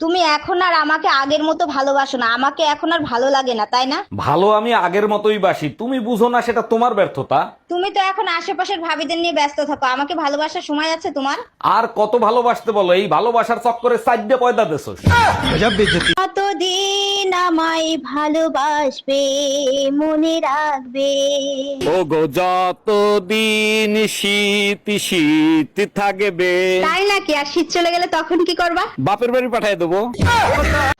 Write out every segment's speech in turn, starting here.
তুমি এখন আর আমাকে আগের মতো ভালোবাসো না। আমাকে এখন আর ভালো লাগে না তাই না? ভালো আমি আগের মতোই বাসি। তুমি বুঝো না সেটা তোমার ব্যর্থতা। তুমি তো এখন আশেপাশের ভাবিদের নিয়ে ব্যস্ত থাকো। আমাকে ভালোবাসার সময় আছে তোমার? আর কত ভালোবাসতে বলো? এই ভালোবাসার চক্করে সাইডে পয়দা দেছো। কতদিন আমায় ভালোবাসবে মনে রাখবে? ও গো যতদিন শীত শীত থাকবে। তাই নাকি? আর শীত চলে গেলে তখন কি করবা? বাপের বাড়ি পাঠায় দেবো।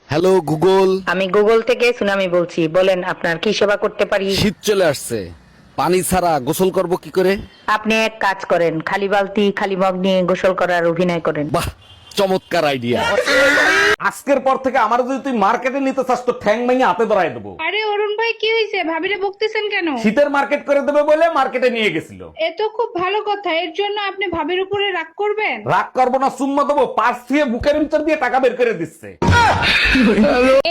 হ্যালো গুগল আমি গুগল থেকে সুনামি বলছি। বলেন আপনার কি সেবা করতে পারি? শীত চলে আসছে। পানি ছাড়া গোসল করব কি করে? আপনি এক কাজ করেন খালি বালতি খালি মগ নিয়ে গোসল করার অভিনয় করেন। বাহ! চমৎকার আইডিয়া আজকের পর থেকে আমার যদি তুই মার্কেটে নিতে চাস তো ঠ্যাং ভেঙে হাতে ধরাই দেবো। আরে অরুণ ভাই কি হয়েছে ভাবিরে বকতেছেন কেন? শীতের মার্কেট করে দেবে বলে মার্কেটে নিয়ে গেছিল। এ তো খুব ভালো কথা। এর জন্য আপনি ভাবির উপরে রাগ করবেন? রাগ করব না সুম্মা দেবো। পাশ দিয়ে বুকের ভিতর দিয়ে টাকা বের করে দিচ্ছে।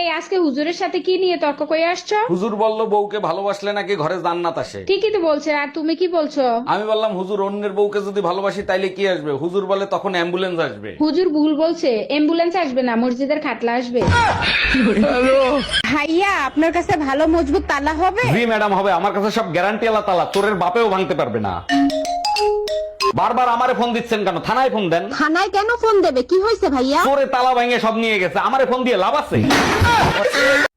এই আজকে হুজুরের সাথে কি নিয়ে তর্ক করে আসছো? হুজুর বলল বউকে ভালোবাসলে নাকি ঘরে জান্নাত আসে? ঠিকই তো বলছে আর তুমি কি বলছো? আমি বললাম হুজুর অন্যের বউকে যদি ভালোবাসি তাইলে কি আসবে? হুজুর বলে তখন অ্যাম্বুলেন্স আসবে। হুজুর ভুল বলছে অ্যাম্বুলেন্স আসবে না মসজিদের খাটলা আসবে। ভাইয়া আপনার কাছে ভালো মজবুত তালা হবে? জি ম্যাডাম হবে। আমার কাছে সব গ্যারান্টি আলা তালা চোরের বাপেও ভাঙতে পারবে না। বারবার আমারে ফোন দিচ্ছেন কেন? থানায় ফোন দেন। থানায় কেন ফোন দেবে? কি হয়েছে ভাইয়া? পরে তালা ভাঙে সব নিয়ে গেছে। আমারে ফোন দিয়ে লাভ আছে?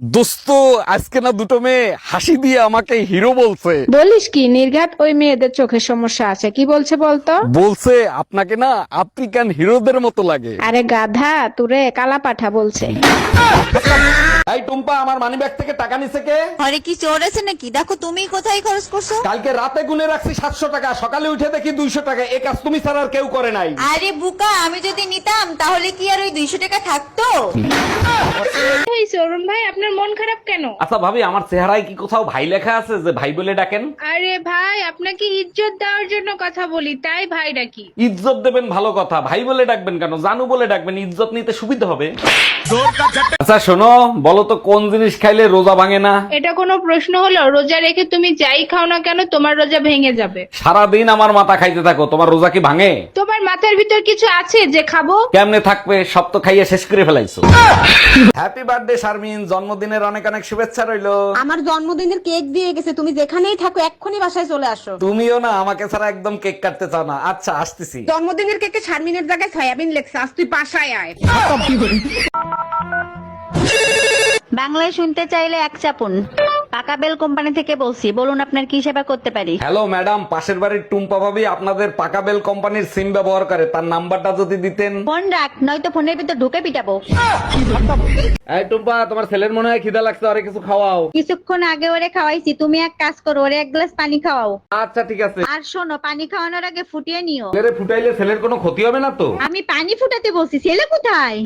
দোস্ত আজকে না দুটো মেয়ে হাসি দিয়ে আমাকে হিরো বলছে। বলিস কি নির্ঘাত ওই মেয়েদের চোখের সমস্যা আছে কি বলছে বলতো? বলছে আপনাকে না আফ্রিকান হিরোদের মতো লাগে। আরে গাধা তুরে কালা পাঠা বলছে। এই টুম্পা আমার মানি ব্যাগ থেকে টাকা নিছে কে? ঘরে কি চোর আছে নাকি? দেখো তুমি কোথায় খরচ করছ? কালকে রাতে গুনে রাখছি সাতশো টাকা সকালে উঠে দেখি দুইশো টাকা। এ কাজ তুমি ছাড়া আর কেউ করে নাই। আরে বুকা আমি যদি নিতাম তাহলে কি আর ওই দুইশো টাকা থাকতো? হয়েছে অরুণ ভাই? আপনার মন খারাপ কেন? আচ্ছা ভাবি আমার চেহারায় কি কোথাও ভাই লেখা আছে যে ভাই বলে ডাকেন? আরে ভাই আপনাকে ইজ্জত দেওয়ার জন্য কথা বলি তাই ভাই ডাকি। ইজ্জত দেবেন ভালো কথা ভাই বলে ডাকবেন কেন? জানু বলে ডাকবেন ইজ্জত নিতে সুবিধা হবে? আচ্ছা শোনো বলো তো কোন জিনিস খাইলে রোজা ভাঙে না? এটা কোনো প্রশ্ন হলো? রোজা রেখে তুমি যাই খাও না কেন তোমার রোজা ভেঙে যাবে। সারাদিন আমার মাথা খাইতে থাকো তোমার রোজা কি ভাঙে? তোমার মাথার ভিতর কিছু আছে যে খাব? কেমনে থাকবে? সব তো খাইয়ে শেষ করে ফেলাইছো। হ্যাপি বার্থডে শারমিন জন্মদিনের অনেক অনেক শুভেচ্ছা রইল। আমার জন্মদিনের কেক দিয়ে গেছে তুমি যেখানেই থাকো এক্ষুনি বাসায় চলে আসো। তুমিও না আমাকে ছাড়া একদম কেক কাটতে চাও না। আচ্ছা আসতেছি। জন্মদিনের কেকে শারমিনের জায়গায় সয়াবিন লেখছে আজ তুই বাসায় আয়। বাংলায় শুনতে চাইলে এক চাপুন। পাকা বেল কোম্পানি থেকে বলছি বলুন আপনার কি সেবা করতে পারি? হ্যালো ম্যাডাম পাশের বাড়ির টুম্পা ভাবি আপনাদের পাকা বেল কোম্পানির সিম ব্যবহার করে তার নাম্বারটা যদি দিতেন। ফোন রাখ নয়তো ফোনের ভিতর ঢুকে পিটাবো। এই টুম্পা তোমার ছেলের মনে হয় খিদা লাগছে আরে কিছু খাওয়াও। কিছুক্ষণ আগে ওরে খাওয়াইছি তুমি এক কাজ করো ওরে এক গ্লাস পানি খাওয়াও। আচ্ছা ঠিক আছে। আর শোনো পানি খাওয়ানোর আগে ফুটিয়ে নিও। ছেলেরে ফুটাইলে ছেলের কোনো ক্ষতি হবে না তো? আমি পানি ফুটাতে বলছি ছেলে কোথায়?